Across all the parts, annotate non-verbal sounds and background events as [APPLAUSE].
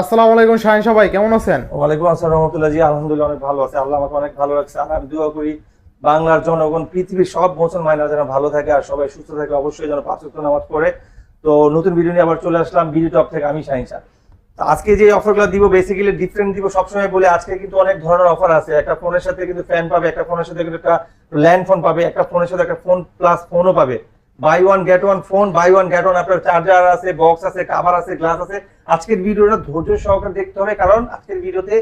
আসসালামু আলাইকুম শাহিন সবাই, কেমন আছেন? ওয়ালাইকুম আসসালাম জি, আলহামদুলিল্লাহ অনেক ভালো আছে। আল্লাহ আমাকে অনেক ভালো রাখছে। আর আমি দোয়া করি, বাংলার জনগণ, পৃথিবীর সব মুসলমানরা যেন ভালো থাকে আর সবাই সুস্থ থাকে, অবশ্যই যেন পাঁচ নামাজ পড়ে। তো নতুন ভিডিও নিয়ে আবার চলে আসলাম ভিডিও টপ থেকে, আমি শাহিন শাহ আজকে যে অফারগুলো দিব বেসিক্যালি ডিফারেন্ট দিব, সবসময় বলে, আজকে কিন্তু অনেক ধরনের অফার আছে। একটা ফোনের সাথে কিন্তু ফ্যান পাবে, একটা ফোনের সাথে কিন্তু একটা ল্যান্ড ফোন পাবে, একটা ফোনের সাথে একটা ফোন প্লাস ফোনও পাবে। Buy one get one phone buy one get one আপনার চার্জার আছে বক্স আছে কাভার আছে গ্লাস আছে। আজকের ভিডিওটা ধৈর্য সহকারে দেখতে হবে, কারণ আজকের ভিডিওতে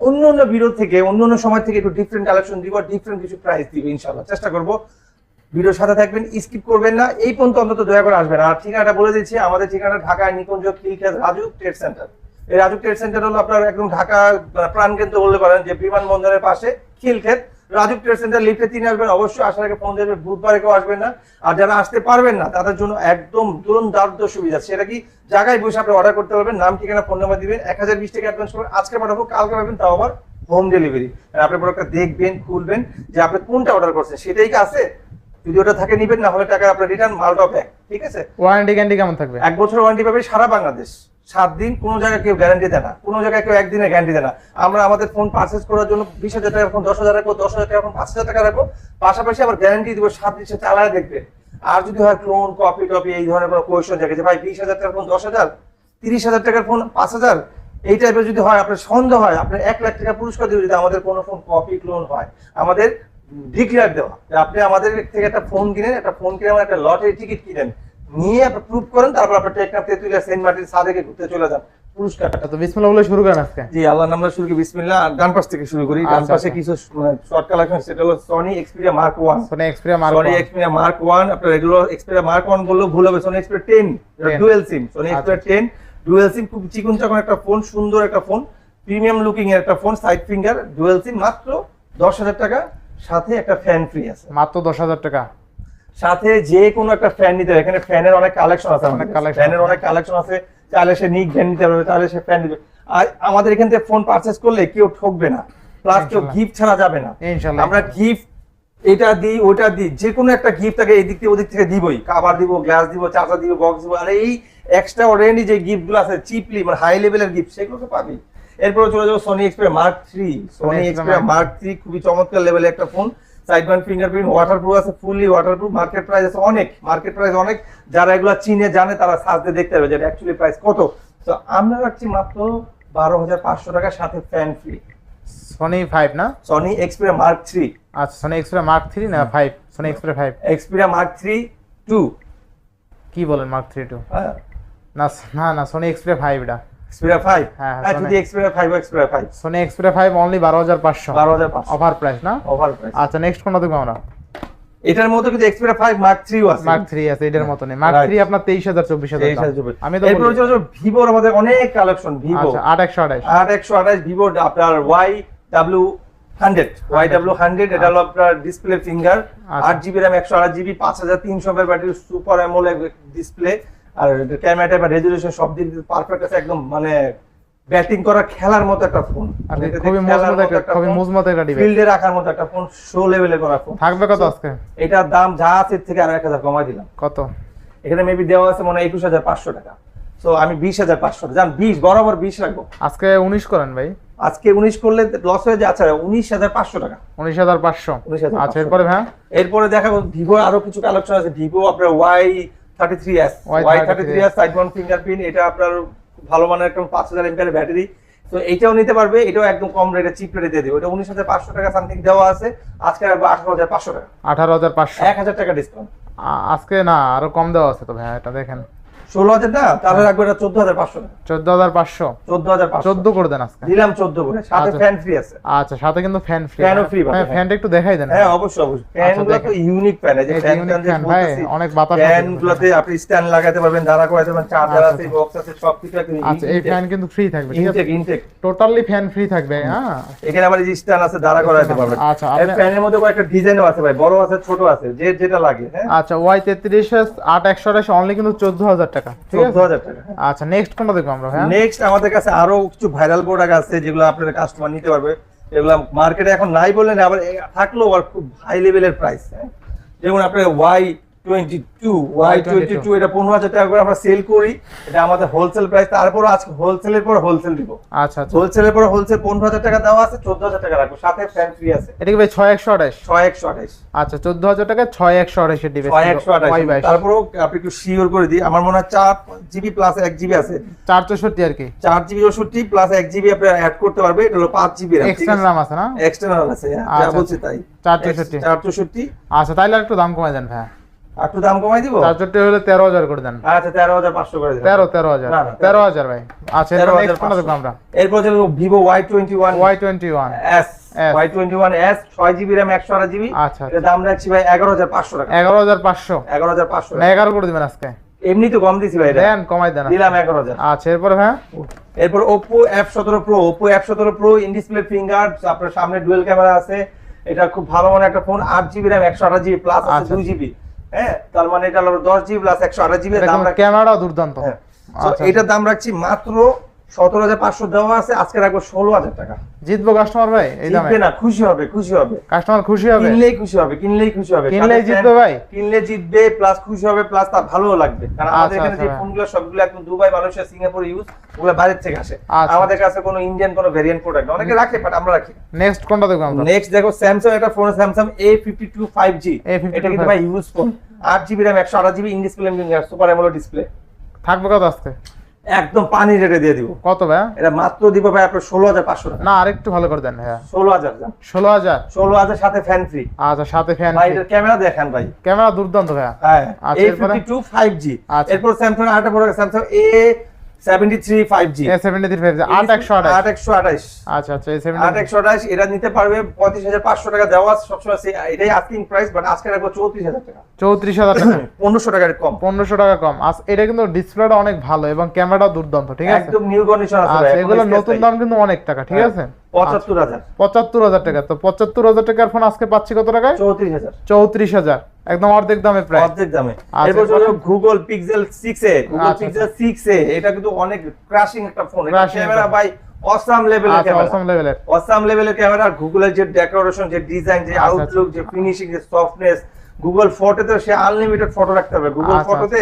অন্য অন্য ভিডিও থেকে, অন্য অন্য সময় থেকে একটু ডিফারেন্ট কালেকশন দিব ডিফারেন্ট কিছু প্রাইস দিব ইনশাল্লাহ চেষ্টা করব। ভিডিওর সাথে থাকবেন স্কিপ করবেন না, এই পর্যন্ত অন্তত দয়া করে আসবেন। আর ঠিকানাটা বলে দিচ্ছি, আমাদের ঠিকানা ঢাকা নিকুঞ্জ ক্লিকের রাজু ট্রেড সেন্টার। এই রাজু ট্রেড সেন্টার হলো আপনার একদম ঢাকা প্রাণকেন্দ্র বলতে পারেন, যে বিমানবন্দরের পাশে খিলক্ষেত। রাজু ট্রেড সেন্টার লিফটে তিনি আসবেন অবশ্যই আসার আগে ফোন দেবেন বুধবারে কেউ আসবেন না। আর যারা আসতে পারবেন না তাদের জন্য একদম দুরন্ত সুবিধা। সেটা কি? জায়গায় বসে আপনি অর্ডার করতে পারবেন নাম ঠিকানা ফোন নাম্বার দিবেন এক হাজার বিশ টাকা অ্যাডভান্স করবেন আজকে পাঠাবো কালকে পাবেন তাও আবার হোম ডেলিভারি আপনি প্রোডাক্টটা দেখবেন খুলবেন যে আপনি কোনটা অর্ডার করছেন সেটাই কি আছে? যদি ওটা থাকে নিবেন না হলে টাকা আপনার রিটার্ন মালটা ব্যাক ঠিক আছে? ওয়ারেন্টি গ্যারান্টি কেমন থাকবে? এক বছর ওয়ারেন্টি পাবে সারা বাংলাদেশ। সাত দিন কোনো জায়গায় কেউ গ্যারান্টি দেয় না। কোনো জায়গায় কেউ একদিনের গ্যারান্টি দেয় না। আমরা আমাদের ফোন পারচেস করার জন্য বিশ হাজার টাকা ফোন দশ হাজার রাখব, দশ হাজার টাকা ফোন পাঁচ হাজার টাকা রাখব। পাশাপাশি আবার গ্যারান্টি দিব, সাত দিন সে চালায় দেখবে। আর যদি হয় ক্লোন কপি টপি, এই ধরনের কোনো কোয়েশন থাকে যে, ভাই, বিশ হাজার টাকার ফোন দশ হাজার, তিরিশ হাজার টাকার ফোন পাঁচ হাজার? এই টাইপের যদি হয়, আপনার সন্দেহ হয়, আপনার এক লাখ টাকা পুরস্কার দেবে যদি আমাদের কোনো ফোন কপি ক্লোন হয়, আমাদের ডিক্লেয়ার দেওয়া। আপনি আমাদের থেকে একটা ফোন কিনেন, একটা ফোন কিনে আমার একটা লটারি টিকিট কিনেন। নিয়ে আপনি প্রুভ করেন তারপর আপনার টেকনাফ তেতুলিয়া সেন্ট মার্টিন সাদেকে ঘুরতে চলে যান। পুরস্কারটা তো বিসমিল্লাহ বলে শুরু করেন আজকে। জি আল্লাহ নামটা শুরু করি বিসমিল্লাহ। ডান পাশ থেকে শুরু করি ডান আচ্ছা, পাশে আচ্ছা। কিছু শর্ট কালেকশন সেটা হলো Sony Xperia Mark one Sony Xperia Mark Sony Xperia Mark one আপনার এগুলো এক্সপিরিয়া মার্ক ওয়ান বললেও ভুল হবে Sony Xperia ten 10 dual SIM Sony আচ্ছা, এক্সপিরিয়া টেন ডুয়েল সিম খুব চিকুন চাকুন একটা ফোন সুন্দর একটা ফোন প্রিমিয়াম লুকিং এর একটা phone side finger dual sim মাত্র দশ হাজার টাকা সাথে একটা ফ্যান ফ্রি আছে। মাত্র দশ হাজার টাকা। সাথে যে কোনো একটা ফ্যান নিতে হবে। এখানে ফ্যানের অনেক কালেকশন আছে অনেক ফ্যানের অনেক কালেকশন আছে। চাইলে সে নিক ফ্যান নিতে পারবে তাহলে সে ফ্যান দিবে আর আমাদের এখান থেকে ফোন পারচেস করলে কেউ ঠকবে না। প্লাস কেউ গিফট ছাড়া যাবে না। আমরা গিফট এটা দিই ওটা দিই। যে কোনো একটা গিফট থাকে এই দিক থেকে ওদিক থেকে দিবই। কাভার দিব গ্লাস দিব চার্জার দিব বক্স দিব। আর এই এক্সট্রা অর্ডিনারি যে গিফটগুলো আছে চিপলি মানে হাই লেভেলের গিফট সেগুলো তো পাবি। এরপরে চলে যাব Sony Xperia mark three Sony Xperia mark three খুবই চমৎকার লেভেলের একটা phone side one fingerprint waterproof আছে ফুললি ওয়াটারপ্রুফ মার্কেট প্রাইস আছে অনেক মার্কেট প্রাইস অনেক। যারা এগুলো চিনে জানে তারা দিয়ে দেখতে হবে যে অ্যাকচুয়ালি প্রাইস কত। তো আমরা রাখছি মাত্র বারো হাজার পাঁচশো টাকা সাথে ফ্যান ফ্রি সোনি ফাইভ না? সনি এক্সপিরিয়া মার্ক থ্রি আচ্ছা সোনি এক্সপিরিয়া মার্ক থ্রি না five Sony Xperia five Xperia Mark three two কি বলেন মার্ক থ্রি টু না না না সোনি এক্সপিরিয়া ফাইভ এটা এক্সপিরিয়া হ্যাঁ, হ্যাঁ যদি Xperia Xperia Sony Xperia only offer price না? প্রাইস আচ্ছা নেক্সট কোনটা দেখব আমরা? এটার মধ্যে কিন্তু এক্সপিরিয়া ফাইভ মার্ক থ্রিও আছে। মার্ক থ্রি আছে এটার মার্ক. আপনার চব্বিশ। আমি তো এরপরে হচ্ছে ভিভোর আমাদের অনেক কালেকশন ভিভো আচ্ছা ভিভো আপনার Y W hundred Y W hundred এটা হলো আপনার ডিসপ্লে ফিঙ্গার আচ্ছা। আট জিবি র্যাম একশো আট জিবি পাঁচ হাজার তিনশো ব্যাটারি সুপার ডিসপ্লে আর ক্যামেরাটা বা রেজলিউশন সব দিক পারফেক্ট আছে একদম মানে ব্যাটিং করার খেলার মতো একটা ফোন আর খুবই মজবুত একটা খুবই মজবুত একটা ডিভাইস ফিল্ডে রাখার মতো একটা ফোন শো লেভেলে করা ফোন থাকবে কত আজকে? এটার দাম যা আছে থেকে আরও এক হাজার কমাই দিলাম। কত? এখানে মেবি দেওয়া আছে মনে হয় একুশ হাজার পাঁচশো টাকা। তো আমি বিশ হাজার পাঁচশো টাকা। জান বিশ বরাবর বিশ রাখব। আজকে উনিশ করেন ভাই। আজকে উনিশ করলে লস হয়ে যায় আচ্ছা উনিশ হাজার পাঁচশো টাকা। উনিশ হাজার পাঁচশো। 19,500 আচ্ছা এরপরে হ্যাঁ এরপরে দেখাবো ভিভো আরও কিছু কালেকশন আছে। ভিভো আপনার Y thirty three S Y33s Y thirty three S side one fingerprint এটা আপনার ভালো মানের একটা ব্যাটারি। তো এটাও নিতে পারবে এটাও একদম কম রেটে চিপ রেটে দিয়ে দেবে। ওটা টাকা সামথিং দেওয়া আছে আজকে রাখব টাকা। আঠারো হাজার পাঁচশো। এক হাজার টাকা ডিসকাউন্ট আজকে না আরও কম দেওয়া আছে তো ভাই এটা দেখেন। ষোলো হাজার না তাহলে রাখব এটা চোদ্দ হাজার পাঁচশো। চোদ্দ হাজার পাঁচশো। চোদ্দ হাজার চোদ্দ করে দেন আজকে। দিলাম চোদ্দ করে সাথে আচ্ছা। ফ্যান ফ্রি আছে। আচ্ছা সাথে কিন্তু ফ্যান ফ্রি হ্যাঁ। ফ্যানটা একটু দেখাই দেন। অবশ্যই অবশ্যই। ফ্যান তো ইউনিক ফ্যান এই যে ফ্যান ভাই, অনেক বাতাস আছে। কিন্তু। আপনি স্ট্যান্ড লাগাতে পারবেন দাঁড়া করাতে পারবেন চার্জার আচ্ছা, আছে আচ্ছা। বক্স আছে সবকিছু একদম আচ্ছা এই ফ্যান কিন্তু ফ্রি থাকবে intact intact totally fan free থাকবে হ্যাঁ। এখানে আবার যে স্ট্যান্ড আছে দাঁড়া করাতে পারবেন। আচ্ছা, এই ফ্যানের মধ্যে কয়েকটা ডিজাইনও আছে ভাই বড় আছে ছোট আছে যে যেটা লাগে হ্যাঁ। আচ্ছা ওয়াই তেত্রিশ আট একশো অনলি কিন্তু চোদ্দ হাজার টাকা। ঠিক চোদ্দ হাজার টাকা। আচ্ছা নেক্সট কোনটা দেখব আমরা হ্যাঁ? নেক্সট আমাদের কাছে আরও কিছু ভাইরাল প্রোডাক্ট আছে যেগুলো আপনারা কাস্টমার নিতে পারবে। এগুলো মার্কেটে এখন নাই বললেন আবার থাকলেও আর খুব হাই লেভেলের প্রাইস যেমন আপনার Y twenty two Y twenty two এটা পনেরো হাজার টাকা করে আমরা সেল করি। এটা আমাদের হোলসেল প্রাইস তারপর আজকে হোলসেলের পর হোলসেল দিব। আচ্ছা আচ্ছা। হোলসেলের পর হোলসেল পনেরো হাজার টাকা দেওয়া আছে চোদ্দ হাজার টাকা রাখব। সাথে ফ্যান ফ্রি আছে। এটা কি ভাই আচ্ছা টাকা ডিভাইস তারপরেও আপনি একটু শিওর করে দিই আমার মনে হয় চার জিবি প্লাস এক জিবি আছে। চার চৌষট্টি আর কি। জিবি চৌষট্টি প্লাস এক জিবি আপনি অ্যাড করতে পারবে এটা হলো পাঁচ জিবি এক্সটার্নাল রাম আছে? না? এক্সটার্নাল আছে হ্যাঁ, যা আচ্ছা, বলছি তাই। চার চৌষট্টি। চার চৌষট্টি। আচ্ছা তাইলে আর একটু দাম কমাই দেন ভাই আর একটু দাম কমাই দিব? চার্জারটা হলে তেরো হাজার করে দেন। আচ্ছা তেরো হাজার পাঁচশো করে দেন তেরো তেরো হাজার। তেরো। হাজার ভাই। আচ্ছা আমরা? এরপর Vivo Y twenty one Y twenty one S twenty one S ছয় জিবি র্যাম একশো আট জিবি আচ্ছা, আচ্ছা। দাম রাখছি ভাই এগারো হাজার পাঁচশো এগারো হাজার পাঁচশো। এগারো হাজার পাঁচশো এগারো করে দিবেন কম ভাই দেন দিলাম আচ্ছা, এরপর ফিঙ্গার আপনার সামনে ডুয়েল ক্যামেরা আছে। এটা খুব ভালো মানে একটা phone 8GB RAM 128GB plus আছে আচ্ছা, জিবি হ্যাঁ তার মানে এটা হলো দশ জিবি প্লাস একশো আঠাশ জিবি ক্যামেরা দুর্দান্ত। হ্যাঁ। আচ্ছা। এটার দাম রাখছি মাত্র সতেরো হাজার পাঁচশো দেওয়া আছে আজকে রাখব ষোলো হাজার টাকা। জিতবো কাস্টমার ভাই এই দামে। না খুশি হবে খুশি হবে। কাস্টমার খুশি হবে? কিনলেই খুশি হবে কিনলেই খুশি হবে। কিনলেই জিতবে ভাই? কিনলে জিতবে প্লাস খুশি হবে প্লাস তার ভালো লাগবে। কারণ আমাদের আচ্ছা, এখানে যে আচ্ছা। ফোনগুলো সবগুলো একদম দুবাই মালয়েশিয়া সিঙ্গাপুর ইউজ ওগুলো বাইরের থেকে আসে। আচ্ছা। আমাদের কাছে কোনো ইন্ডিয়ান কোনো ভেরিয়েন্ট প্রোডাক্ট অনেকে রাখে বাট আমরা রাখি নেক্সট কোনটা দেখব আমরা? নেক্সট দেখো স্যামসাং একটা phone Samsung A fifty two five G এটা কিন্তু ভাই ইউজ ফোন আট জিবি র্যাম একশো আঠাশ GB in display super AMOLED display থাকবে কত আজকে? একদম পানি রেটে দিয়ে দিব। কত ভাই? এটা মাত্র দিব ভাই আপনার ষোলো হাজার পাঁচশো টাকা। না আরেকটু ভালো করে দেন হ্যাঁ ষোলো হাজার ষোলো হাজার? ষোলো হাজার সাথে ফ্যান ফ্রি আচ্ছা সাথে ফ্যান ভাই এটার ক্যামেরা দেখেন ভাই। ক্যামেরা দুর্দান্ত ভাই হ্যাঁ এরপর A fifty two five G আচ্ছা। এরপর স্যামসাং আরেকটা বড় Samsung A seventy three five G A seventy three five আট একশো আঠাশ। আট একশো আঠাশ। আচ্ছা আচ্ছা এ আট সেভেন্টি একশো আঠাশ এটা নিতে পারবে পঁয়ত্রিশ হাজার পাঁচশো টাকা দেওয়া সবসময় এটাই আস্কিং প্রাইস বাট আজকে রাখব চৌত্রিশ হাজার টাকা। চৌত্রিশ হাজার টাকা। [COUGHS] পনেরোশো টাকার কম। টাকা কম। আজ এটা কিন্তু ডিসপ্লেটা অনেক ভালো এবং ক্যামেরাটা দুর্দান্ত ঠিক আছে? একদম নিউ কন্ডিশন আছে আচ্ছা এগুলো নতুন দাম কিন্তু অনেক টাকা ঠিক হ্যাঁ, আছে? পঁচাত্তর হাজার। পঁচাত্তর হাজার টাকা। তো পঁচাত্তর হাজার টাকার ফোন আজকে পাচ্ছি কত টাকায়? চৌত্রিশ হাজার। চৌত্রিশ হাজার। একদম অর্ধেক দামে প্রায়। অর্ধেক দামে। আচ্ছা, এরপর চলো Google Pixel six A. Google আচ্ছা, পিক্সেল সিক্স এ। এটা কিন্তু অনেক ক্রাশিং একটা ফোন এটা ক্যামেরা ভাই অসাম লেভেলের আচ্ছা ক্যামেরা অসম লেভেলের অসাম লেভেলের ক্যামেরা গুগলের যে ডেকোরেশন যে ডিজাইন যে আচ্ছা, আউটলুক যে ফিনিশিং যে সফটনেস গুগল ফটোতে সে আনলিমিটেড ফটো রাখতে হবে। গুগল আচ্ছা, ফটোতে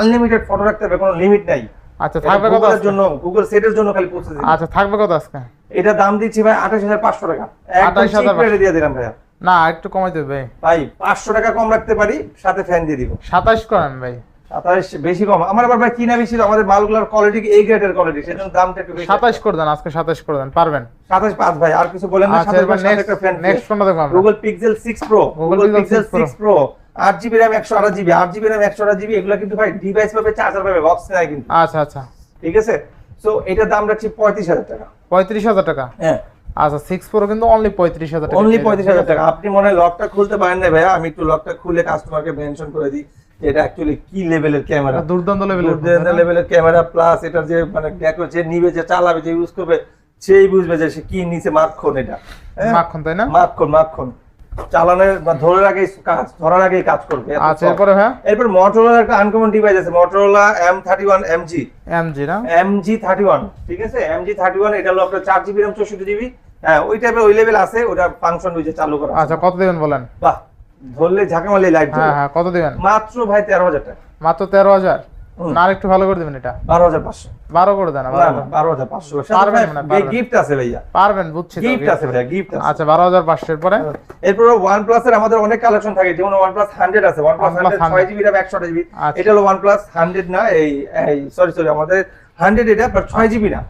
আনলিমিটেড ফটো রাখতে হবে কোনো লিমিট নাই। আচ্ছা থাকবে কত? জন্য গুগল সেটের জন্য খালি প্রসেসিং আচ্ছা থাকবে কত আজকে? এটা দাম দিচ্ছি ভাই আঠাশ হাজার পাঁচশো টাকা। একদম 28,500 cheap rate এ দিয়ে দিলাম ভাইয়া। না একটু কমাই দেবে ভাই। ভাই পাঁচশো টাকা কম রাখতে পারি সাথে ফ্যান দিয়ে দিব। সাতাশ করেন ভাই। সাতাশ বেশি কম। আমার আবার ভাই কিনা বেশি আমাদের মালগুলোর কোয়ালিটি এই গ্রেডের কোয়ালিটি সেজন্য দামটা একটু বেশি সাতাশ করে দেন আজকে সাতাশ করে দেন পারবেন? সাতাশ পাঁচ ভাই আর কিছু বলেন না আচ্ছা সাতাশ পাঁচ সাথে একটা ফ্যান নেক্সট দেখব আমরা? Google Pixel six pro Google Pixel 6 Pro। Six pro আট জিবি র্যাম একশো আঠাশ জিবি আট জিবি র্যাম একশো আঠাশ জিবি এগুলো কিন্তু ভাই ডিভাইস পাবে চার্জার পাবে বক্স নাই কিন্তু। আচ্ছা আচ্ছা। ঠিক আছে? সো এটার দাম রাখছি পঁয়ত্রিশ হাজার টাকা। পঁয়ত্রিশ হাজার টাকা? হ্যাঁ। আচ্ছা সিক্স প্রো কিন্তু অনলি পঁয়ত্রিশ হাজার টাকা অনলি পঁয়ত্রিশ হাজার টাকা। আপনি মনে হয় লকটা খুলতে পারেন না ভাইয়া? আমি একটু লকটা খুলে কাস্টমারকে মেনশন করে দিই যে এটা অ্যাকচুয়ালি কি লেভেলের ক্যামেরা দুর্দান্ত লেভেলের লেভেলের ক্যামেরা প্লাস এটা যে মানে দেখো যে নিবে যে চালাবে যে ইউজ করবে সেই বুঝবে যে সে কি নিচে মাখন এটা। হ্যাঁ? মাখন তাই না? মাখন মাখন চালানোর বা ধরার আগেই কাজ ধরার আগেই কাজ করবে আচ্ছা এরপরে হ্যাঁ এরপর মোটরোলার একটা আনকমন ডিভাইস আছে Motorola M thirty one MG MG না? এমজি থার্টি ওয়ান ঠিক আছে? এমজি থার্টি ওয়ান এটা হলো আপনার চার জিবি র্যাম চৌষট্টি জিবি হ্যাঁ ওই টাইপের ওই লেভেল আছে ওটা ফাংশন যে চালু করা আচ্ছা কত দিবেন বলেন? বাহ ধরলে ঝাঁকা মারলে লাইট হ্যাঁ হ্যাঁ কত দিবেন? মাত্র ভাই তেরো হাজার টাকা। মাত্র তেরো হাজার। না আরেকটু ভালো করে দিবেন এটা। বারো হাজার পাঁচশো। বারো করে দেন না, বারো না, বারো হাজার পাঁচশো। পারবেন মানে। গিফট আছে ভাইয়া। পারবেন বুঝছি গিফট আছে ভাইয়া গিফট আছে। আচ্ছা বারো হাজার পাঁচশোর পরে? এরপর OnePlus এর আমাদের অনেক কালেকশন থাকে যেমন প্লাস হান্ড্রেড আছে OnePlus হান্ড্রেড ছয় জিবি র্যাম একশো জিবি আচ্ছা। এটা হলো প্লাস হান্ড্রেড না এই সরি সরি আমাদের হান্ড্রেড এটা বাট ছয় জিবি না।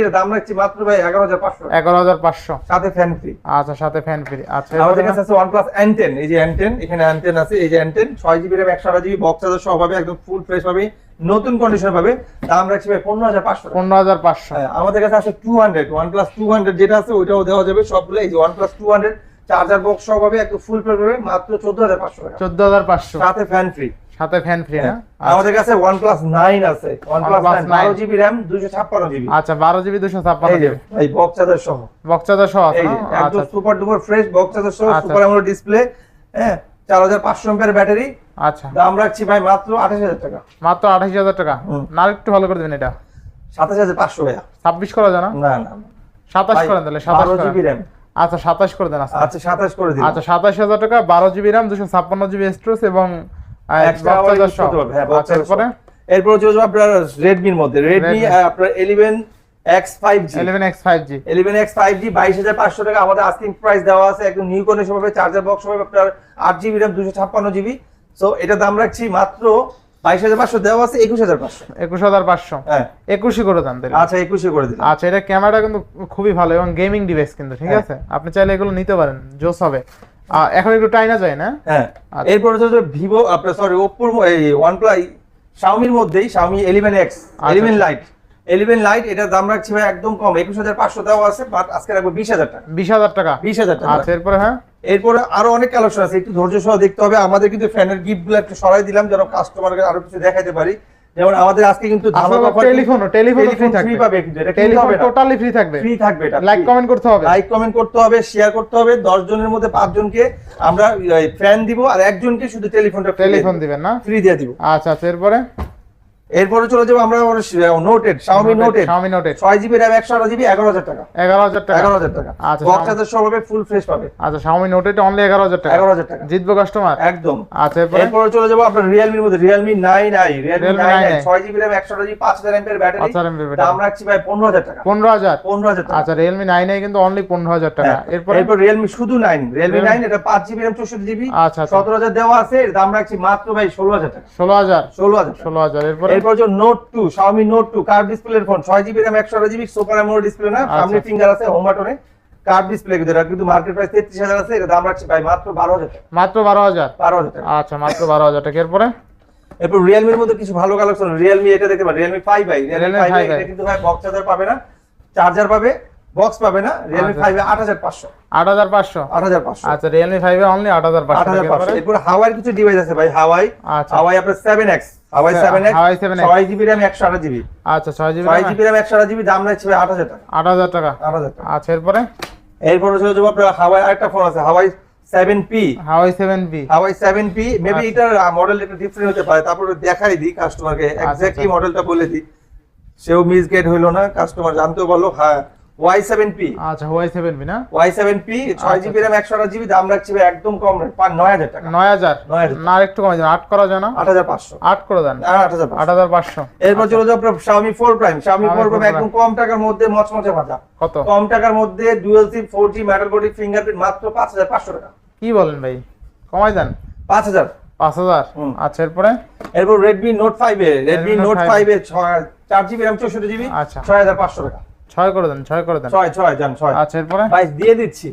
এর দাম রাখছি মাত্র ভাই সাথে ফ্যান ফ্রি আচ্ছা সাথে ফ্যান ফ্রি আচ্ছা আমাদের কাছে আছে এই যে এন টেন এখানে এন টেন আছে এই যে এন টেন ছয় GB RAM GB box charger সহ পাবে একদম ফুল ফ্রেশ পাবে নতুন কন্ডিশন পাবে দাম রাখছি ভাই পনেরো হাজার পাঁচশো টাকা। পনেরো হাজার পাঁচশো। হ্যাঁ, আমাদের কাছে আছে two hundred one plus two hundred যেটা আছে ওইটাও দেওয়া যাবে সবগুলো এই যে টু হান্ড্রেড চার্জার বক্স সহ পাবে একটু ফুল ফ্রেশ পাবে মাত্র চোদ্দ হাজার পাঁচশো টাকা। চোদ্দ হাজার পাঁচশো। সাথে ফ্যান ফ্রি সাথে ফ্যান ফ্রি না? আমাদের কাছে প্লাস নাইন আছে। OnePlus 9 জিবি র্যাম দুশো ছাপ্পান্ন জিবি আচ্ছা বারো জিবি দুশো ছাপ্পান্ন এই বক্স চার্জার সহ। সহ আছে একদম আচ্ছা। Super duper fresh box charger সহ আচ্ছা। সুপার অ্যামোলেড ডিসপ্লে হ্যাঁ চার হাজার ব্যাটারি আচ্ছা। দাম রাখছি ভাই মাত্র আঠাশ হাজার টাকা। মাত্র আঠাশ হাজার টাকা। হুম। না একটু ভালো করে দেবেন এটা? সাতাশ হাজার পাঁচশো ভাইয়া। ছাব্বিশ করা যায় না? না না সাতাশ করেন তাহলে সাতাশ বারো করেন জিবি র্যাম আচ্ছা সাতাশ করে দেন আচ্ছা। আচ্ছা সাতাশ করে দিন আচ্ছা সাতাশ হাজার টাকা বারো জিবি র্যাম দুশো ছাপ্পান্ন জিবি স্টোরেজ এবং হ্যাঁ, box charger এরপরে এরপর হচ্ছে আপনার রেডমির মধ্যে। রেডমি আপনার eleven X five G eleven X five G eleven X five G বাইশ হাজার পাঁচশো টাকা আমাদের আস্কিং প্রাইস দেওয়া আছে। একদম নিউ কন্ডিশন হবে চার্জার বক্স হবে আপনার আট জিবি র্যাম দুশো ছাপ্পান্ন জিবি সো এটা দাম রাখছি মাত্র বাইশ হাজার পাঁচশো দেওয়া আছে একুশ হাজার পাঁচশো। একুশ হাজার পাঁচশো। হ্যাঁ। করে তাহলে। আচ্ছা একুশে করে আচ্ছা এটা ক্যামেরাটা কিন্তু খুবই ভালো এবং গেমিং ডিভাইস কিন্তু ঠিক হ্যাঁ। আছে? আপনি চাইলে এগুলো নিতে পারেন জোস হবে। এখন একটু টাইনা যায় না? হ্যাঁ। আচ্ছা। এরপর হচ্ছে ভিভো আপনার সরি ওপ্পোর এই ওয়ানপ্লাই শাওমির মধ্যেই Xiaomi eleven X eleven lite eleven lite এটার দাম রাখছি ভাই একদম কম একুশ হাজার পাঁচশো দেওয়া আছে বাট আজকে রাখব বিশ হাজার টাকা। বিশ হাজার টাকা? বিশ হাজার টাকা। আচ্ছা এরপরে হ্যাঁ? এরপরে আরও অনেক কালেকশন আছে একটু ধৈর্য সহ দেখতে হবে। আমাদের কিন্তু ফ্যানের গিফটগুলো একটু সরাই দিলাম যেন কাস্টমারকে আরও কিছু দেখাতে পারি। যেমন আমাদের আজকে কিন্তু টেলিফোন টেলিফোন ফ্রি পাবে কিন্তু এটা টেলিফোন টোটালি ফ্রি থাকবে। ফ্রি থাকবে এটা লাইক কমেন্ট করতে হবে। লাইক কমেন্ট করতে হবে শেয়ার করতে হবে দশ জনের মধ্যে পাঁচ জনকে আমরা ফ্যান দিব আর একজনকে শুধু টেলিফোনটা টেলিফোন দিবেন না? ফ্রি দিয়ে দিব। আচ্ছা আচ্ছা এরপরে? এরপরে চলে যাব আমরা noted Xiaomi noted Xiaomi Noted ছয় জিবি র্যাম একশো আঠারো জিবি এগারো হাজার টাকা এগারো হাজার টাকা এগারো হাজার টাকা আচ্ছা, বক্স চার্জার সব হবে ফুল ফ্রেশ পাবে আচ্ছা Xiaomi Noted অনলি এগারো হাজার টাকা এগারো হাজার টাকা জিতবো কাস্টমার একদম আচ্ছা এরপরে এরপরে চলে যাব আপনার রিয়েলমির মধ্যে Realme nine I Realme Realme nine 9i I ছয় জিবি র্যাম একশো আঠারো জিবি পাঁচ হাজার এমপের ব্যাটারি আচ্ছা এমবি দাম রাখছি ভাই পনেরো হাজার টাকা পনেরো হাজার পনেরো হাজার টাকা আচ্ছা রিয়েলমি নাইন এ কিন্তু অনলি পনেরো হাজার টাকা হ্যাঁ, এরপরে এরপর রিয়েলমি শুধু নাইন রিয়েলমি Realme- নাইন এটা পাঁচ জিবি র্যাম চৌষট্টি জিবি আচ্ছা আচ্ছা সতেরো হাজার দেওয়া আছে এর দাম রাখছি মাত্র ভাই ষোলো হাজার টাকা ষোলো হাজার ষোলো হাজার ষোলো হাজার এরপরে এরপর যে note two Xiaomi note two curve ডিসপ্লের ফোন ছয় জিবি র্যাম একশো জিবি সুপার অ্যামোলেড ডিসপ্লে না? আচ্ছা। সামনে ফিঙ্গার আছে হোম বাটনে ডিসপ্লে কিন্তু কিন্তু মার্কেট প্রাইস তেত্রিশ হাজার আছে এটা দাম রাখছি ভাই মাত্র বারো হাজার টাকা। মাত্র বারো হাজার? বারো হাজার টাকা। আচ্ছা মাত্র বারো হাজার টাকা। এরপরে? এরপর রিয়েলমির মধ্যে কিছু ভালো কালেকশন রিয়েলমি এটা দেখতে পারেন Realme five I Realme Realme five I 5i এটা কিন্তু ভাই বক্স চার্জার পাবে না চার্জার পাবে বক্স পাবে না রিয়েলমি আচ্ছা। ফাইভ আট হাজার পাঁচশো। আট হাজার পাঁচশো? আট হাজার পাঁচশো। আচ্ছা রিয়েলমি ফাইভ এ অনলি আট হাজার আট পাঁচশো হাজার টাকা। পাঁচশো। এরপরে এরপর হাওয়াইয়ের কিছু ডিভাইস আছে ভাই হাওয়াই আচ্ছা। হাওয়াই আপনার সেভেন এক্স হাওয়াই Huawei 7X ছয় জিবি আচ্ছা দাম রাখছে ভাই আট হাজার টাকা। আট হাজার টাকা। আট হাজার টাকা। আচ্ছা এরপরে? এরপরে চলে যাব আপনার হাওয়াই আরেকটা ফোন আছে হাওয়াই হাওয়াই মেবি আচ্ছা। এটার মডেল একটু ডিফারেন্ট হতে পারে তারপরে দেখাই দিই কাস্টমারকে এক্স্যাক্টলি আচ্ছা। মডেলটা বলে দিই। সেও মিসগেট হইল না কাস্টমার জানতেও পারল হ্যাঁ ওয়াই সেভেন পি আচ্ছা হাওয়াই সেভেন বি না? ওয়াই সেভেন পি ছয় আচ্ছা, আঠাশ জিবি দাম রাখছি একদম কম রেট পাঁচ নয় হাজার টাকা। নয় হাজার? নয় হাজার না আর একটু কমে যান আট করা যায় না? আট হাজার পাঁচশো। আট করে দেন? আট হাজার পাঁচশো। আট হাজার পাঁচশো। এরপর চলে যাব আপনার Xiaomi 4 Prime Xiaomi Xiaomi 4 Prime একদম কম টাকার মধ্যে মচমচে ভাজা। কত? কম টাকার মধ্যে dual sim 4G metal body fingerprint মাত্র 5500 টাকা। কি বলেন ভাই? কমাই দেন। 5000 পাঁচ হাজার? হুম। আচ্ছা এরপরে? এরপর Redmi Note 5 A Redmi Note Note 5 5 A 4 GB RAM 64 GB আচ্ছা। 6500 টাকা। ছয় করে দেন ছয় করে দেন। ছয় ছয় যান ছয়। আচ্ছা এরপরে? প্রাইস দিয়ে দিচ্ছি।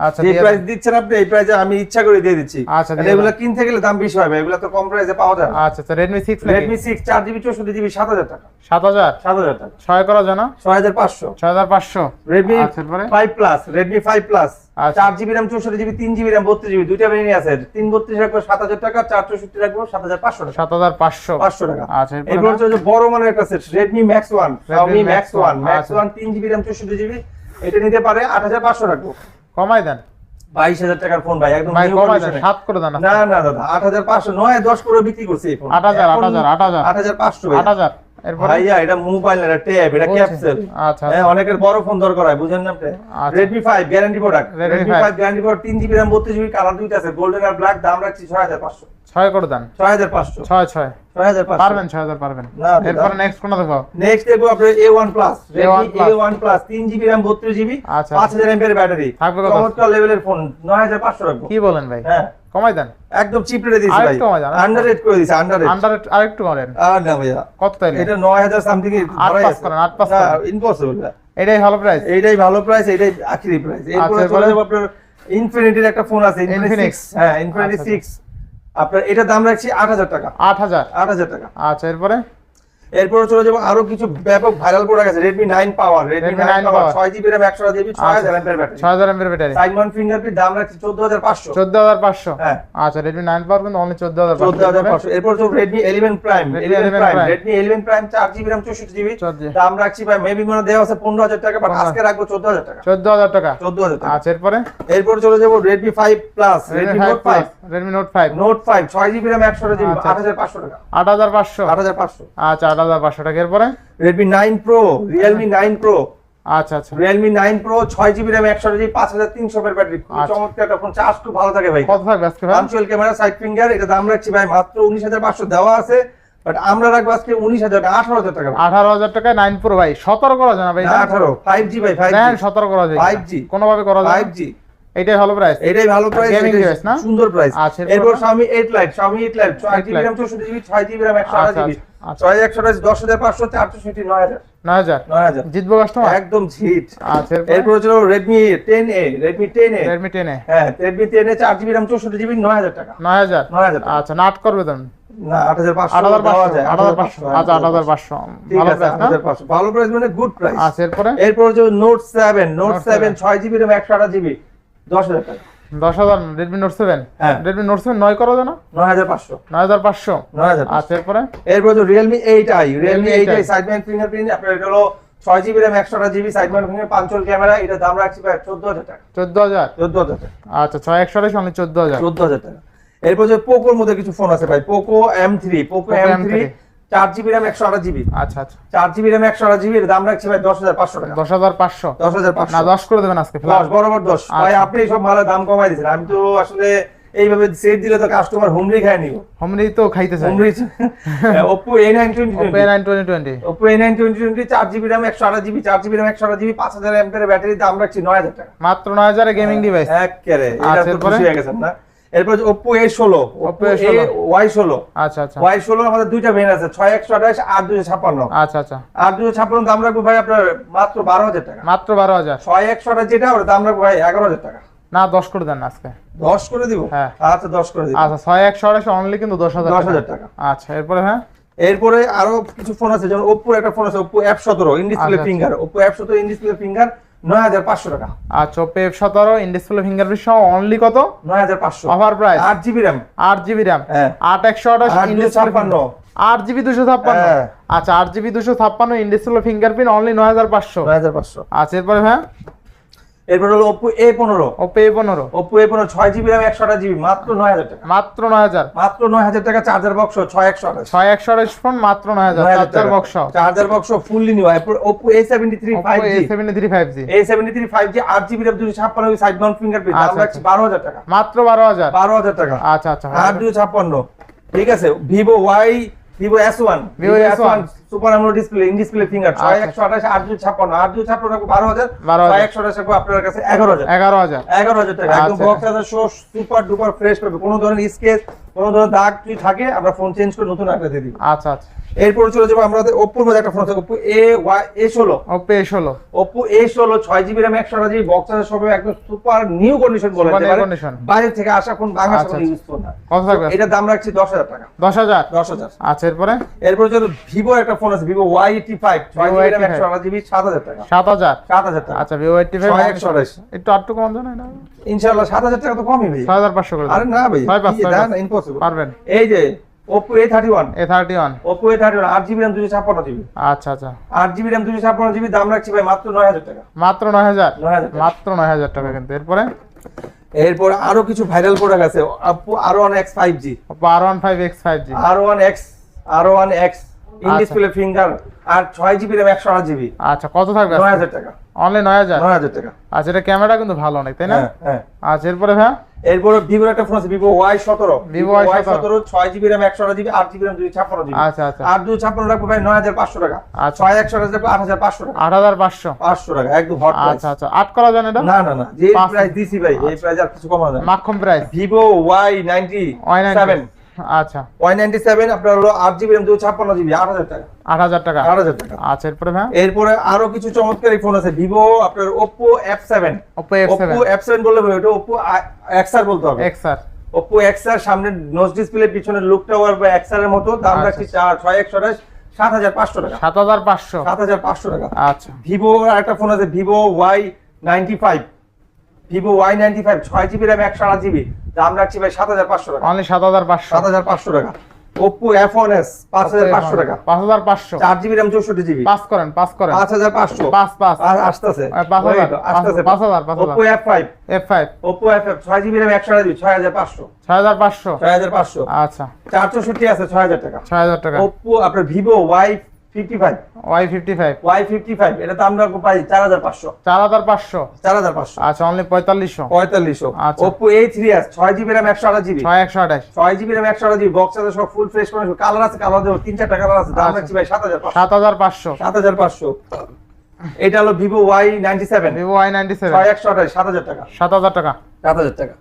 আচ্ছা যে প্রাইস দিচ্ছেন আপনি এই প্রাইসে আমি ইচ্ছা করে দিয়ে দিচ্ছি। আচ্ছা, এগুলো কিনতে গেলে দাম বেশি হবে এগুলো তো কম প্রাইসে পাওয়া যায় আচ্ছা আচ্ছা Redmi six Redmi 6 4 GB 64 GB 7000 টাকা। সাত হাজার? 7000 টাকা। ছয় করা যায় না 6500 ছয় হাজার পাঁচশো। Redmi আচ্ছা এরপরে? 5 প্লাস রেডমি 5 প্লাস আচ্ছা। চার জিবি র্যাম চৌষট্টি জিবি তিন জিবি র্যাম বত্রিশ জিবি দুইটা ভেরিয়েন্ট আছে। তিন বত্রিশ রাখব সাত হাজার টাকা চার চৌষট্টি রাখব সাত হাজার পাঁচশো টাকা। সাত হাজার পাঁচশো। পাঁচশো টাকা। আচ্ছা এরপর হচ্ছে বড় মানের একটা set Redmi max one Max max one max আচ্ছা। ওয়ান তিন জিবি র্যাম চৌষট্টি জিবি এটা নিতে পারে আট হাজার পাঁচশো রাখব। কমাই দেন। বাইশ হাজার টাকার ফোন ভাই একদম সাত করে দেন না না দাদা আট হাজার পাঁচশো নয় দশ করে বিক্রি করছে আট হাজার আট হাজার আট হাজার। আট হাজার পাঁচশো আট হাজার। ভাইয়া এটা মোবাইল না ট্যাব এটা ক্যাপসুল আচ্ছা অনেকের বড় ফোন দরকার হয় বুঝেন না আপনি? Redmi 5 guarantee product Redmi 5 guarantee product 3 GB RAM 32 GB colour দুইটা আছে গোল্ডেন আর ব্ল্যাক দাম রাখছি 6500 6 করে দাম 6500 6 6 পারবেন ছয় হাজার পারবেন। না, নেক্সট কোনটা দেখো নেক্সট দেখব আপনার A one plus A one plus তিন জিবি র্যাম বত্রিশ জিবি আচ্ছা। পাঁচ হাজার এমপের ব্যাটারি থাকবে চমৎকার লেভেলের ফোন নয় হাজার পাঁচশো রাখব। কি বলেন ভাই? হ্যাঁ। কমাই দেন। একদম চিপ রেটে দিয়েছি ভাই। আরেকটু কমাই দাও, আরেকটু আন্ডার রেট করে দিয়েছি আন্ডার রেট আন্ডার আরেকটু করেন আর না ভাইয়া। কত তাইলে? এটা নয় হাজার সামথিং আট পাঁচ করেন, আট করেন। ইম্পসিবল এটাই ভালো প্রাইস এইটাই ভালো প্রাইস এইটাই আখেরি প্রাইস এরপরে আচ্ছা, চলে এরপরে? আপনার ইনফিনিটির একটা ফোন আছে। 6 হ্যাঁ ইনফিনিটি আচ্ছা, 6 আপনার এটা দাম রাখছি 8000 টাকা। আট হাজার? 8000 টাকা। আচ্ছা এরপরে? এরপরে চলে যাব আরও কিছু ব্যাপক ভাইরাল প্রোডাক্ট আছে Redmi 9 power 9 9 power. 6 GB RAM 128 GB 6000 এমপিআর ব্যাটারি ছয় হাজার এমপের ব্যাটারি সাইড ফিঙ্গারপ্রিন্ট দাম রাখছি 14500 চোদ্দ হাজার পাঁচশো? হ্যাঁ। আচ্ছা রেডমি নাইন পাওয়ার কিন্তু অনলি চোদ্দ হাজার 14500 এরপর তো Redmi 11 Prime Redmi 11 11 Prime Prime। Redmi 11 Prime 4 GB RAM 64 GB দাম রাখছি ভাই মেবি মনে দেওয়া আছে 15000 টাকা বাট আজকে রাখব 14000 টাকা। চোদ্দ হাজার টাকা? 14000 টাকা। আচ্ছা এরপরে? এরপর চলে যাব Redmi five plus Redmi note five Redmi note five note five ছয় জিবি র্যাম একশো জিবি আচ্ছা। আট হাজার পাঁচশো টাকা। আট হাজার পাঁচশো? আট হাজার পাঁচশো। আচ্ছা হাজার পাঁচশো টাকা এরপরে? Redmi nine pro Realme nine pro আচ্ছা আচ্ছা। রিয়েলমি নাইন প্রো ছয় জিবি র্যাম একশো জিবি পাঁচ হাজার তিনশো ব্যাটারি আচ্ছা। চমৎকার ফোন চার্জ খুব ভালো থাকে ভাই। কত থাকবে আজকে ভাই? পাঞ্চুয়াল ক্যামেরা সাইড ফিঙ্গার এটা দাম রাখছি ভাই মাত্র উনিশ হাজার পাঁচশো দেওয়া আছে। বাট আমরা রাখব আজকে উনিশ হাজার আঠারো হাজার টাকা আঠারো হাজার টাকায় নাইন প্রো ভাই সতেরো করা যায় না ভাই আঠারো। ফাইভ জি ভাই ফাইভ সতেরো করা যায়। 5G কোনোভাবে করা যায় ফাইভ জি এটাই ভালো প্রাইস এটাই ভালো প্রাইস Gaming device না? সুন্দর প্রাইস আচ্ছা, এরপর এরপর Xiaomi 8 Lite Xiaomi 8 Lite 6 GB. RAM 64 GB 6 GB RAM 128 আচ্ছা, জিবি আচ্ছা। 6 128 10500 460 9000 নয় হাজার। 9000 জিতবো কাস্টমার একদম জিত। আচ্ছা এরপর? হচ্ছে Redmi 10A Redmi 10A Redmi টেনে হ্যাঁ Redmi 10A 4 GB RAM 64 GB 9000 টাকা। নয় হাজার? 9000 আচ্ছা নাট করবে তুমি না 8500 আট হাজার দেওয়া পাঁচশো যায়। আট হাজার পাঁচশো আচ্ছা ভালো প্রাইস না? ভালো প্রাইস মানে গুড প্রাইস আচ্ছা এরপরে? এরপর হচ্ছে note seven note Note seven 7 ছয় জিবি জিবি দশ হাজার টাকা। দশ হাজার Redmi note seven. Redmi note seven নয় করা না? নয় হাজার পাঁচশো। নয় হাজার পাঁচশো? নয় হাজার আচ্ছা এরপরে এরপর হচ্ছে Realme eight I Realme eight I 8i fingerprint আপনার এটা হলো ছয় জিবি র্যাম একশো আঠাশ GB side mount finger camera এটা দাম রাখছি প্রায় চোদ্দ হাজার টাকা। চোদ্দ হাজার? চোদ্দ হাজার টাকা। আচ্ছা ছয় একশো আঠাশ অনলি চোদ্দ হাজার। চোদ্দ হাজার টাকা। এরপর যে পোকোর মধ্যে কিছু ফোন আছে ভাই। Poco M three Poco M three M3 চার জিবি র্যাম একশো আঠাশ জিবি। আচ্ছা আচ্ছা। চার জিবি র্যাম একশো আঠাশ জিবি দাম রাখছি ভাই দশ হাজার পাঁচশো টাকা। দশ হাজার পাঁচশো? দশ হাজার না দশ করে দেবেন আজকে দশ বরাবর দশ। ভাই আচ্ছা। আপনি সব মালের দাম কমাই দিয়েছেন। আমি তো আসলে এইভাবে সেট দিলে কাস্টমার খায় নিব। খাইতে ব্যাটারির দাম রাখছি নয় হাজার টাকা। মাত্র নয় হাজারে গেমিং ডিভাইস একেবারে। এটা তো খুশি হয়ে গেছেন না? এরপর Oppo এ A16 ওয়াই ষোলো। আচ্ছা আচ্ছা। ওয়াই ষোলো আমাদের দুইটা ভেন আছে ছয় একশো আঠাশ আট দুশো ছাপ্পান্ন। আচ্ছা আচ্ছা। দুশো ছাপ্পান্ন দাম রাখব ভাই আপনার মাত্র বারো হাজার টাকা। মাত্র বারো হাজার। ছয় একশো আঠাশ যেটা ওর দাম রাখব ভাই এগারো হাজার টাকা। না দশ করে দেন আজকে। দশ করে দিব? হ্যাঁ। আচ্ছা দশ করে দিব। আচ্ছা ছয় একশো আঠাশ অনলি কিন্তু দশ হাজার দশ হাজার টাকা। আচ্ছা এরপরে হ্যাঁ? এরপরে আরও কিছু ফোন আছে যেমন ওপো একটা ফোন আছে এফ সতেরো ইন ডিসপ্লে ফিঙ্গার এফ সতেরো ইন ডিসপ্লে ফিঙ্গার নয় হাজার পাঁচশো টাকা। আচ্ছা ইনডিসপ্লে ফিঙ্গারপ্রিন্ট সহ অনলি কত? নয় হাজার পাঁচশো। অফার প্রাইস আট জিবি র্যাম আট জিবি আঠাশ আট ছাপ্পান্ন। আট জিবি দুশো ছাপ্পান্ন। হ্যাঁ। আচ্ছা আট জিবি দুশো ছাপ্পান্ন ইনডিসপ্লে ফিঙ্গারপ্রিন্ট অনলি নয় হাজার পাঁচশো। নয় হাজার পাঁচশো। আচ্ছা এরপরে হ্যাঁ? এরপর হলো ওপো এ পনেরো। ছয় জিবি র্যাম একশো আঠাশ জিবি মাত্র নয় হাজার টাকা। মাত্র নয় হাজার। মাত্র নয় হাজার টাকা চার্জার বক্স ছয় একশো আঠাশ। ছয় একশো আঠাশ ফোন মাত্র নয় হাজার। নয় হাজার charger box charger box fully new A seventy three five G আট জিবি র্যাম দুশো ছাপ্পান্ন সাইড মাউন্ট ফিঙ্গারপ্রিন্ট দাম আচ্ছা, রাখছি বারো হাজার টাকা। মাত্র বারো হাজার। বারো হাজার টাকা। আচ্ছা আচ্ছা আট দুশো ছাপ্পান্ন। ঠিক আছে? Vivo Y Vivo S one Vivo S1 super AMOLED display in display finger ছয় আচ্ছা। একশো আঠাশ আট দুশো ছাপ্পান্ন আট দুশো ছাপ্পান্ন রাখব বারো হাজার 12,000 ছয় একশো আঠাশ রাখব আপনার কাছে এগারো হাজার। এগারো হাজার। এগারো হাজার টাকা। একদম আচ্ছা। বক্স হাজার শো সুপার ডুপার ফ্রেশ পাবে। কোনো ধরনের স্কেচ কোনো ধরনের দাগ যদি থাকে আমরা ফোন চেঞ্জ করে নতুন একটা দিয়ে দিব। আচ্ছা আচ্ছা। এরপর চলে যাব আমাদের ওপ্পোর মধ্যে একটা ফোন আছে ওপ্পো এ ওয়াই এ ষোলো। ওপো এ ষোলো। ওপ্পো এ ষোলো ছয় জিবি র্যাম একশো আঠাশ জিবি বক্স সব একদম সুপার নিউ কন্ডিশন বলে। বাইরে থেকে আসা কোন বাংলা ইউজ করো না। কত থাকবে? এটার দাম রাখছি দশ হাজার টাকা। দশ হাজার? দশ হাজার। আচ্ছা এরপরে? এরপর হচ্ছে ভিভো একটা ফোন আছে ভিভো ওয়াই এইটি ফাইভ ছয় জিবি র্যাম একশো আঠাশ জিবি সাত হাজার টাকা। সাত হাজার? সাত হাজার টাকা। আচ্ছা ভিভো এইটি ফাইভ একশো একটু আটটু কম না ইনশাল্লাহ সাত হাজার টাকা তো কমই ভাই। ছয় হাজার পাঁচশো করে আরে না ভাই ছয় পাঁচ ইম্পসিবল পারবেন। এই যে Oppo A31 A31 Oppo আচ্ছা আচ্ছা। দাম রাখছি ভাই মাত্র 9000 টাকা। মাত্র মাত্র 9000 টাকা কিন্তু। এরপরে? এরপর আরও কিছু ভাইরাল প্রোডাক্ট আছে এক্স ইন আচ্ছা। ডিসপ্লে ফিঙ্গার আর ছয় জিবি র্যাম একশো আট জিবি আচ্ছা কত থাকবে নয় হাজার টাকা। অনলি নয় হাজার? নয় হাজার টাকা। আচ্ছা এটা ক্যামেরা কিন্তু ভালো অনেক তাই না? হ্যাঁ হ্যাঁ। আচ্ছা এরপরে হ্যাঁ এরপরে ভিভোর একটা ফোন আছে ভিভো ওয়াই সতেরো। Vivo ওয়াই Y17 সতেরো। ছয় জিবি র্যাম একশো আট জিবি আট জিবি র্যাম দুই ছাপ্পান্ন জিবি আচ্ছা আচ্ছা। আর দুই ছাপ্পান্ন রাখব ভাই নয় হাজার পাঁচশো টাকা। আচ্ছা। ছয় একশো রাখব আট হাজার পাঁচশো টাকা। আট হাজার পাঁচশো? পাঁচশো টাকা একদম হট আচ্ছা আচ্ছা। আট করা যান এটা? না না না। যে প্রাইস দিছি ভাই এই প্রাইস আর কিছু কমানো যায় না। মাখন price Vivo Y ninety Y seven আচ্ছা। ওয়াই নাইনটি সেভেন আপনার হলো আট জিবি র্যাম দুই ছাপ্পান্ন জিবি আট হাজার টাকা। আট হাজার টাকা? আট হাজার টাকা। আচ্ছা এরপরে হ্যাঁ এরপরে আরও কিছু চমৎকারী ফোন আছে ভিভো আপনার সেভেন বললে হবে ওটা ওপো এক্সআর বলতে হবে। আর ওপো এক্সআর সামনে নোজ ডিসপ্লে পিছনে লুক টাওয়ার বা এক্সআর এর মতো। দাম আচ্ছা। রাখছি চার ছয় একশো আঠাশ সাত হাজার পাঁচশো টাকা। সাত হাজার পাঁচশো। সাত হাজার পাঁচশো টাকা। আচ্ছা। ভিভো একটা ফোন আছে Vivo Y ninety five Vivo Y ninety five ছয় জিবি র্যাম একশো আট জিবি। দাম রাখছি ভাই সাত হাজার পাঁচশো টাকা। অনলি সাত হাজার পাঁচশো। সাত হাজার পাঁচশো টাকা। ওপো এফ ওয়ান এস পাঁচ হাজার পাঁচশো টাকা। পাঁচ হাজার পাঁচশো। চার জিবি র্যাম চৌষট্টি জিবি। পাস করেন পাস করেন। পাঁচ হাজার পাঁচশো। পাঁচ পাঁচ। আসতেছে। পাঁচ হাজার, আসতেছে। পাঁচ হাজার, পাঁচ। Oppo F five. F five. Oppo F F ছয় জিবি র্যাম একশো আট জিবি ছয় হাজার পাঁচশো। ছয় হাজার পাঁচশো। ছয় হাজার পাঁচশো। আচ্ছা। চার চৌষট্টি আছে ছয় হাজার টাকা। ছয় হাজার টাকা। ওপো আপনার ভিভো ওয়াই এটা তো আমরা পাই চার হাজার পাঁচশো। চার হাজার পাঁচশো। চার হাজার পাঁচশো। আচ্ছা অনলি পঁয়তাল্লিশশো। পঁয়তাল্লিশশো। আচ্ছা। ওপো এ থ্রি এস ছয় জিবি র্যাম একশো আঠাশ জিবি ছয় একশো আঠাশ। ছয় জিবি র্যাম একশো আঠাশ জিবি বক্স আছে সব ফুল ফ্রেশ করে কালার আছে কালার দেবো তিন চারটা কালার আছে দাম আচ্ছা। রাখছি ভাই সাত হাজার পাঁচশো। সাত হাজার পাঁচশো। সাত হাজার পাঁচশো। এটা হলো Vivo Y ninety seven Vivo Y ninety seven ছয় একশো আঠাশ সাত হাজার টাকা। সাত হাজার টাকা। সাত হাজার টাকা।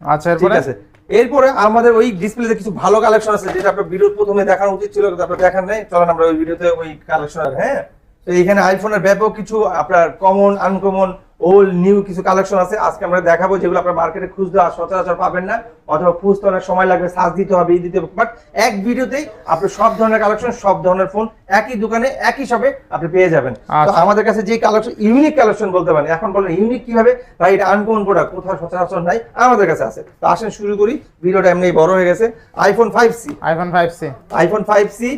আচ্ছা ঠিক আছে। এরপরে আমাদের ওই ডিসপ্লেতে কিছু ভালো কালেকশন আছে, যেটা আপনার ভিডিও প্রথমে দেখানো উচিত ছিল আপনার দেখার নেই। চলেন আমরা ওই ভিডিওতে ওই কালেকশন হ্যাঁ? তো এখানে আইফোনের ব্যাপক কিছু আপনার কমন আনকমন ওল্ড নিউ কিছু কালেকশন আছে। আজকে আমরা দেখাবো যেগুলো আপনার মার্কেটে খুঁজতে আর সচরাচর পাবেন না অথবা খুঁজতে অনেক সময় লাগবে সার্চ দিতে হবে এই দিতে হবে। বাট এক ভিডিওতেই আপনি সব ধরনের কালেকশন সব ধরনের ফোন একই দোকানে একই শপে আপনি পেয়ে যাবেন। তো আচ্ছা। আমাদের কাছে যে কালেকশন ইউনিক কালেকশন বলতে পারেন এখন বলেন ইউনিক কীভাবে? ভাই এটা আনকমন প্রোডাক্ট কোথাও সচরাচর নাই আমাদের কাছে আছে। তো আসেন শুরু করি ভিডিওটা এমনি বড় হয়ে গেছে। IPhone five C iPhone five C iPhone five C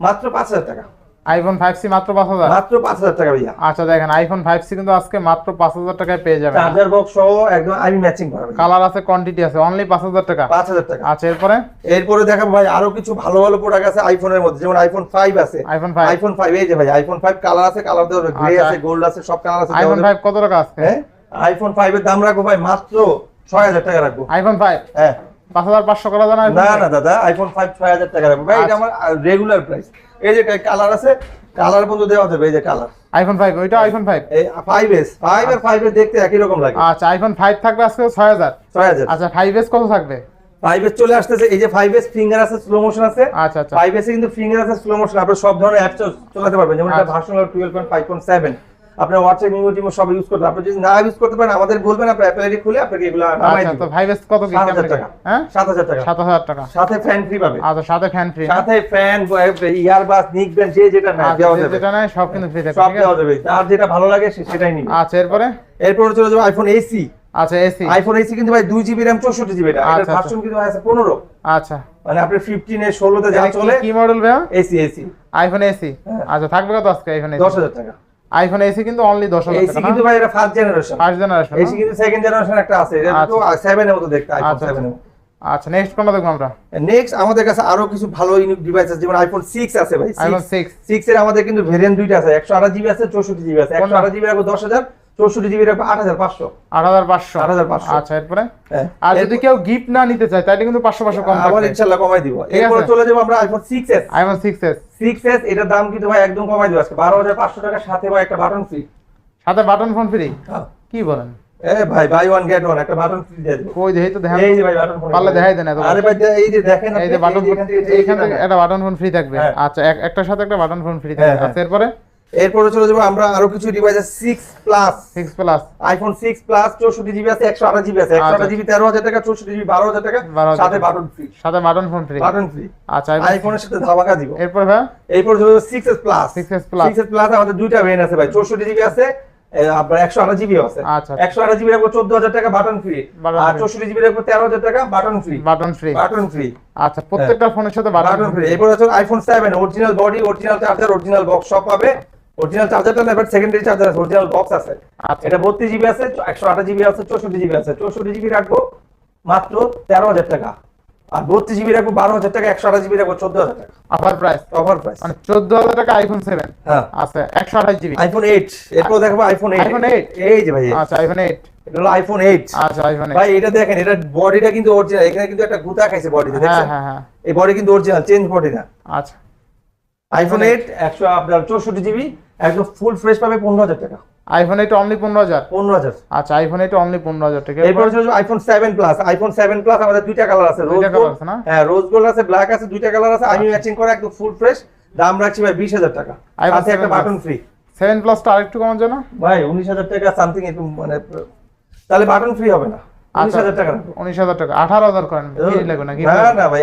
মাত্র পাঁচ হাজার টাকা। আইফোন ফাইভ সি মাত্র পাঁচ হাজার? মাত্র পাঁচ হাজার টাকা ভাইয়া। আচ্ছা দেখেন আইফোন ফাইভ সি কিন্তু আজকে মাত্র পাঁচ হাজার টাকায় পেয়ে যাবেন। চার্জার বক্স সহ একদম আমি ম্যাচিং করাবেন কালার আছে কোয়ান্টিটি আছে অনলি পাঁচ হাজার টাকা। পাঁচ হাজার টাকা। আচ্ছা এরপরে? এরপরে দেখাবো ভাই আরও কিছু ভালো ভালো প্রোডাক্ট আছে আইফোনের মধ্যে যেমন আইফোন ফাইভ আছে। আইফোন ফাইভ আইফোন ফাইভ এই যে ভাই আইফোন ফাইভ কালার আছে কালার দেওয়া গ্রে আচ্ছা। আছে গোল্ড আছে সব কালার আছে আইফোন ফাইভ কত টাকা আছে আইফোন ফাইভ এর দাম রাখব ভাই মাত্র ছয় হাজার টাকা রাখব। আইফোন ফাইভ হ্যাঁ। পাঁচ হাজার পাঁচশো করা যায় না না দাদা আইফোন ফাইভ ছয় হাজার টাকা রাখব। ভাই এটা আচ্ছা। আমার রেগুলার প্রাইস এই যে কালার আছে কালার বন্ধু দেওয়া যাবে এই যে কালার আইফোন 5 ওইটা আইফোন 5 এই 5s 5 আর 5 এর দেখতে একই রকম লাগে। আচ্ছা আইফোন 5 থাকবে আজকে 6000 6000 আচ্ছা 5s কত থাকবে? 5s চলে আসতেছে এই যে 5s ফিঙ্গার আছে স্লো মোশন আছে। আচ্ছা আচ্ছা। 5s এ কিন্তু ফিঙ্গার আছে স্লো মোশন আপনি সব ধরনের অ্যাপস চালাতে পারবেন। যেমন এটা ভার্সন 12.5.7 আপনার হোয়াটসঅ্যাপ ইমো টিমো সব ইউজ করতে আপনি যদি না ইউজ করতে পারেন আমাদের বলবেন আপনি অ্যাপেল আইডি খুলে আপনাকে এগুলো নামাই আচ্ছা তো এস কত কি সাত হাজার কেমনে টাকা। কি? হ্যাঁ? সাত হাজার টাকা। সাত হাজার টাকা। সাথে ফ্যান ফ্রি পাবে। আচ্ছা সাথে ফ্যান ফ্রি সাথে ফ্যান ইয়ারবাস নিক ব্যান্ড যে যেটা নেয় দেওয়া যাবে। যেটা নেয় সব কিন্তু ফ্রি থাকবে সব দেওয়া যাবে। আর যেটা ভালো লাগে সেটাই নিবে। আচ্ছা এরপরে? এরপরে চলে যাবে আইফোন এসি আচ্ছা এসি আইফোন এসি কিন্তু ভাই দুই জিবি র্যাম চৌষট্টি জিবি এটা আচ্ছা, ভার্সন কিন্তু ভাই আছে পনেরো। আচ্ছা। মানে আপনি ফিফটিনে ষোলোতে যা এটা কি- চলে কি মডেল ভাইয়া? SE SE iPhone SE. আচ্ছা থাকবে কত আজকে আইফোন এসি হাজার টাকা। আইফোন এসি কিন্তু অনলি দশ হাজার এসি কিন্তু ভাই এটা first generation first generation SE কিন্তু সেকেন্ড জেনারেশন একটা আছে। এটা তো সেভেন এর মতো দেখতে আইফোন আচ্ছা, সেভেন আচ্ছা। নেক্সট কোনটা দেখব আমরা? নেক্সট আমাদের কাছে আরও কিছু ভালো ইউনিক ডিভাইস আছে যেমন আইফোন সিক্স আছে ভাই আইফোন সিক্স সিক্স এর আমাদের কিন্তু ভেরিয়েন্ট দুইটা আছে একশো আঠাশ জিবি আছে চৌষট্টি জিবি আছে। একশো কোনটা? আঠাশ জিবি রাখব দশ হাজার চৌষট্টি জিবি রাখব আট হাজার পাঁচশো। আট হাজার পাঁচশো? 8,500 আচ্ছা এরপরে? হ্যাঁ। আর যদি কেউ গিফট না নিতে চায় তাহলে কিন্তু পাঁচশো পাঁচশো কম আবার ইনশাল্লাহ কমাই দিব। এরপরে চলে যাব আমরা iPhone six S iPhone six S six S এটার দাম কিন্তু ভাই একদম কমাই দিব আজকে। বারো হাজার পাঁচশো টাকা সাথে ভাই একটা বাটন ফ্রি সাথে বাটন ফোন ফ্রি কি বলেন? এ ভাই বাই ওয়ান গেট ওয়ান একটা বাটন ফ্রি দিয়ে দেব কই দেই তো দেখা এই যে ভাই বাটন ফোন পারলে দেখাই দেন এত আরে ভাই এই যে দেখেন এই যে বাটন ফোন এখান থেকে-। একটা বাটন ফোন ফ্রি থাকবে। হ্যাঁ। আচ্ছা এক- একটার সাথে একটা বাটন ফোন ফ্রি হ্যাঁ, থাকবে তারপরে আচ্ছা এরপরে? এরপরে চলে যাব আমরা আরও কিছু ডিভাইস আছে six plus six plus iPhone six plus চৌষট্টি জিবি আছে একশো আঠাশ জিবি আছে। একশো আঠাশ। জিবি তেরো হাজার টাকা চৌষট্টি জিবি বারো হাজার টাকা সাথে। বাটন ফ্রি সাথে button phone free button free আচ্ছা আইফোনের সাথে ধামাকা দিব। এরপর ভাই? এরপর চলে যাব six S plus 6s Plus। Six S plus আমাদের দুইটা ভেন আছে ভাই। চৌষট্টি জিবি আছে আপনার একশো আঠাশ জিবি আছে। আচ্ছা। একশো আঠাশ জিবি রাখব চোদ্দ হাজার টাকা বাটন ফ্রি আর। চৌষট্টি জিবি রাখব তেরো হাজার টাকা button free button free button free আচ্ছা প্রত্যেকটা ফোনের সাথে বাটন ফ্রি এরপর হচ্ছে iPhone seven original body original charger original box সব পাবে। অরিজিনাল চার্জারটা না বাট সেকেন্ডারি চার্জার আছে অরিজিনাল বক্স আছে। আচ্ছা। এটা বত্রিশ জিবি আছে একশো আঠাশ জিবি আছে চৌষট্টি জিবি আছে। চৌষট্টি জিবি রাখব মাত্র তেরো হাজার টাকা। আর বত্রিশ জিবি রাখব বারো হাজার টাকা একশো আঠাশ জিবি রাখব চোদ্দ হাজার টাকা। অফার প্রাইস অফার প্রাইস মানে চোদ্দ হাজার টাকা আইফোন সেভেন হ্যাঁ। একশো আঠাশ জিবি আইফোন এইট এরপর দেখব আইফোন এইট iPhone 8? এই যে ভাই। আচ্ছা আইফোন এইট এটা হলো আইফোন এইট আচ্ছা আইফোন 8 ভাই এটা দেখেন এটা বডিটা কিন্তু অরিজিনাল এখানে কিন্তু একটা গুতা খাইছে বডিতে হ্যাঁ দেখছেন? হ্যাঁ হ্যাঁ। এই বডি কিন্তু অরিজিনাল চেঞ্জ বডি না। আচ্ছা। আইফোন এইট একশো আপনার চৌষট্টি জিবি একদম ফুল ফ্রেশ পাবে পনেরো হাজার টাকা। আইফোন এইট অনলি পনেরো হাজার? পনেরো হাজার। আচ্ছা আইফোন এইট অনলি পনেরো হাজার টাকা। এরপর হচ্ছে iPhone seven plus iPhone seven plus আমাদের দুইটা কালার আছে রোজ না? হ্যাঁ রোজ গোল্ড আছে ব্ল্যাক আছে দুইটা কালার আছে আমি ম্যাচিং করে একদম ফুল ফ্রেশ দাম রাখছি ভাই বিশ হাজার টাকা। সাথে একটা বাটন। ফ্রি সেভেন প্লাসটা আরেকটু কমার জন্য? ভাই উনিশ হাজার টাকা সামথিং একটু মানে তাহলে বাটন ফ্রি হবে না।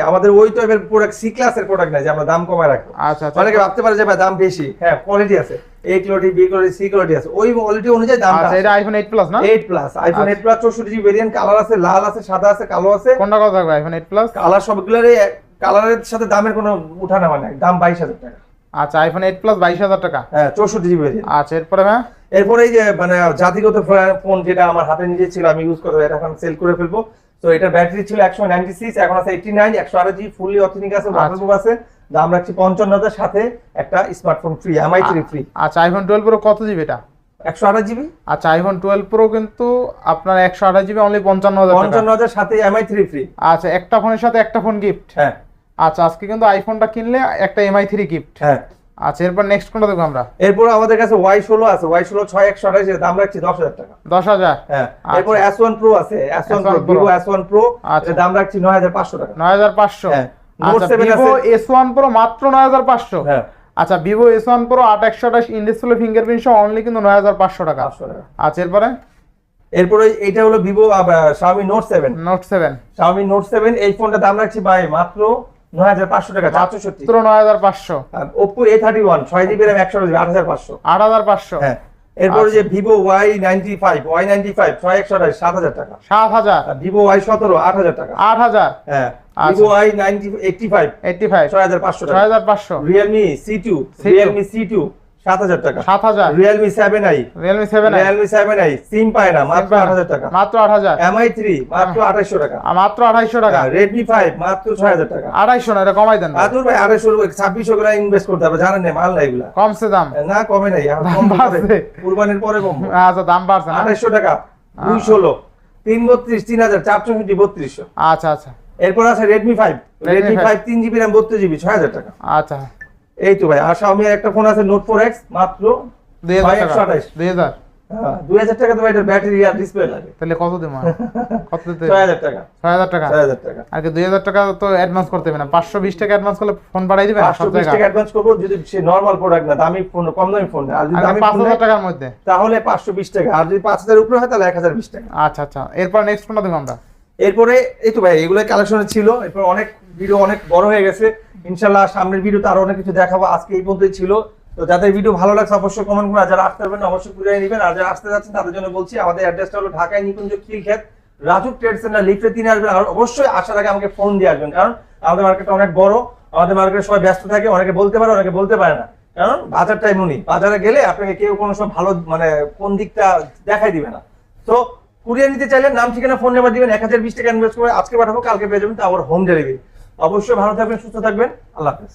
আমাদের ওই টাইপের প্রোডাক্ট সি ক্লাসের প্রোডাক্ট নাই যে আমরা দাম কমায় রাখব। আচ্ছা আচ্ছা। অনেকে ভাবতে পারে যে ভাই দাম বেশি। হ্যাঁ কোয়ালিটি আছে। A quality B quality C quality আছে। ওই কোয়ালিটি অনুযায়ী দাম আচ্ছা এটা আইফোন এইট প্লাস না? প্লাস আইফোন এইট প্লাস চৌষট্টি জিবি ভেরিয়েন্ট কালার আছে লাল আছে সাদা আছে কালো আছে। কোনটা কত থাকবে আইফোন এইট প্লাস কালার সবগুলোরই কালারের সাথে দামের কোনো উঠানামা নাই। দাম বাইশ হাজার টাকা। আচ্ছা আইফোন এইট প্লাস বাইশ হাজার টাকা। হ্যাঁ চৌষট্টি জিবি ভেরিয়েন্ট আচ্ছা এরপরে হ্যাঁ এরপরে এই যে মানে জাতিগত ফোন যেটা আমার হাতে নিজে ছিল আমি ইউজ করব এটা এখন সেল করে ফেলব। তো এটা ব্যাটারি ছিল একশো নাইনটি সিক্স এখন আছে এইটি নাইন একশো আঠাশ জিবি ফুললি অথেন্টিক আছে ওয়াটারপ্রুফ আছে। দাম রাখছি পঞ্চান্ন হাজার সাথে একটা smartphone free Mi three free আচ্ছা আইফোন টুয়েলভ প্রো কত জিবি এটা? একশো আঠাশ জিবি আচ্ছা আইফোন টুয়েলভ প্রো কিন্তু আপনার একশো আঠাশ জিবি অনলি পঞ্চান্ন হাজার পঞ্চান্ন হাজার সাথে এমআই থ্রি ফ্রি আচ্ছা একটা ফোনের সাথে একটা ফোন গিফট হ্যাঁ। আচ্ছা আজকে কিন্তু আইফোনটা কিনলে একটা এমআই থ্রি গিফট হ্যাঁ। আচ্ছা এরপর নেক্সট কোনটা দেখব আমরা? এরপর আমাদের কাছে ওয়াই ষোলো আছে ওয়াই ষোলো ছয় একশো আঠাশ দাম রাখছি দশ হাজার টাকা। দশ হাজার? হ্যাঁ আচ্ছা। এরপর এস ওয়ান প্রো আছে S one pro Vivo S one pro আচ্ছা। দাম রাখছি নয় হাজার পাঁচশো টাকা। নয় হাজার পাঁচশো? হ্যাঁ। Note আচ্ছা 7 ভিভো এস ওয়ান প্রো মাত্র নয় হাজার পাঁচশো? হ্যাঁ। আচ্ছা ভিভো এস ওয়ান প্রো আট একশো আঠাশ ইনডিসপ্লে ফিঙ্গারপ্রিন্ট সহ অনলি কিন্তু নয় হাজার পাঁচশো টাকা। আচ্ছা এরপরে? এরপরে এইটা হলো Vivo Xiaomi note seven note seven Xiaomi note seven এই ফোনটা দাম রাখছি ভাই মাত্র নয় হাজার পাঁচশো টাকা চারশোষট্টি মাত্র নয় হাজার পাঁচশো। ওপো এ থার্টি ওয়ান ছয় জিবি পাঁচশো। আট হাজার পাঁচশো। হ্যাঁ এরপরে। যে Vivo Y ninety five Y ninety five ছয় একশো আঠাশ সাত হাজার টাকা। সাত হাজার। ভিভো ওয়াই সতেরো আট হাজার টাকা। আট হাজার। হ্যাঁ। Vivo Y ninety eighty five eighty five ছয় হাজার পাঁচশো ছয় হাজার পাঁচশো। Realme C two Realme C two সাত হাজার টাকা। সাত হাজার? Realme seven i Realme seven Realme seven i SIM পায় না মাত্র আট হাজার টাকা। মাত্র আট হাজার? এমআই মাত্র আঠাইশো টাকা। মাত্র আঠাইশো টাকা? রেডমি ফাইভ মাত্র ছয় হাজার টাকা। আড়াইশো না এটা কমাই দেন আদুর ভাই আড়াইশো ছাব্বিশশো করে ইনভেস্ট করতে হবে জানেন না মাল এগুলা। দাম। না কমে নাই দাম বাড়ছে। কুরবানির পরে কম আচ্ছা দাম বাড়ছে না? আঠাইশো টাকা দুই ষোলো তিন বত্রিশ তিন হাজার চারশো বত্রিশশো। আচ্ছা আচ্ছা। এরপর আছে Redmi five Redmi Redmi 5 five তিন জিবি র্যাম বত্রিশ জিবি ছয় হাজার টাকা। আচ্ছা। এই তো ভাই আর Xiaomi এর একটা ফোন আছে নোট ফোর এক্স মাত্র দুই হাজার দুই হাজার। টাকা তো ভাই এটার ব্যাটারি আর ডিসপ্লে লাগে। তাহলে কত দেবো [LAUGHS] কত দিতে? ছয় হাজার টাকা। ছয় হাজার টাকা? ছয় হাজার টাকা। আর কি দুই হাজার টাকা তো অ্যাডভান্স করতে হবে না। পাঁচশো বিশ টাকা অ্যাডভান্স করলে ফোন পাঁচশো বিশ টাকা অ্যাডভান্স করব যদি সে নর্মাল প্রোডাক্ট না দামি ফোন কম দামি ফোন আর যদি আর পাঁচ হাজার টাকার মধ্যে? তাহলে পাঁচশো বিশ টাকা। আর যদি পাঁচ হাজার উপরে হয় তাহলে এক হাজার বিশ টাকা। আচ্ছা আচ্ছা। এরপর নেক্সট দেবো আমরা। এরপরে, এই তো ভাই এগুলো কালেকশনে ছিল। এরপর অনেক ভিডিও অনেক বড় হয়ে গেছে। ইনশাল্লাহ সামনের ভিডিওতে আরও অনেক কিছু দেখাবো। আজকে এই পর্যন্তই ছিল। তো যাদের ভিডিও ভালো লাগছে, অবশ্যই কমেন্ট আর যারা আসতে পারবেন, অবশ্যই ঘুরে নেবেন। আর যারা আসতে যাচ্ছেন, তাদের জন্য বলছি, আমাদের অ্যাড্রেসটা হলো ঢাকায় নিকুঞ্জ খিলক্ষেত রাজু ট্রেড সেন্টার লিফটে তিনি আসবেন। আর অবশ্যই আসার আগে আমাকে ফোন দিয়ে আসবেন। কারণ আমাদের মার্কেটটা অনেক বড়। আমাদের মার্কেটে সবাই ব্যস্ত থাকে, অনেকে বলতে পারে, অনেকে বলতে পারে না। কারণ বাজারটা এমনই বাজারে গেলে আপনাকে কেউ কোনো সময় ভালো মানে কোন দিকটা দেখাই দিবে না। তো কুরিয়ার নিতে চাইলে নাম, ঠিকানা, ফোন নাম্বার দিবেন, এক হাজার বিশ টাকা ইনভেস্ট করে আজকে পাঠাবো, কালকে পেয়ে যাবেন, তো আবার হোম ডেলিভারি অবশ্যই ভালো থাকবেন, সুস্থ থাকবেন, আল্লাহ হাফেজ।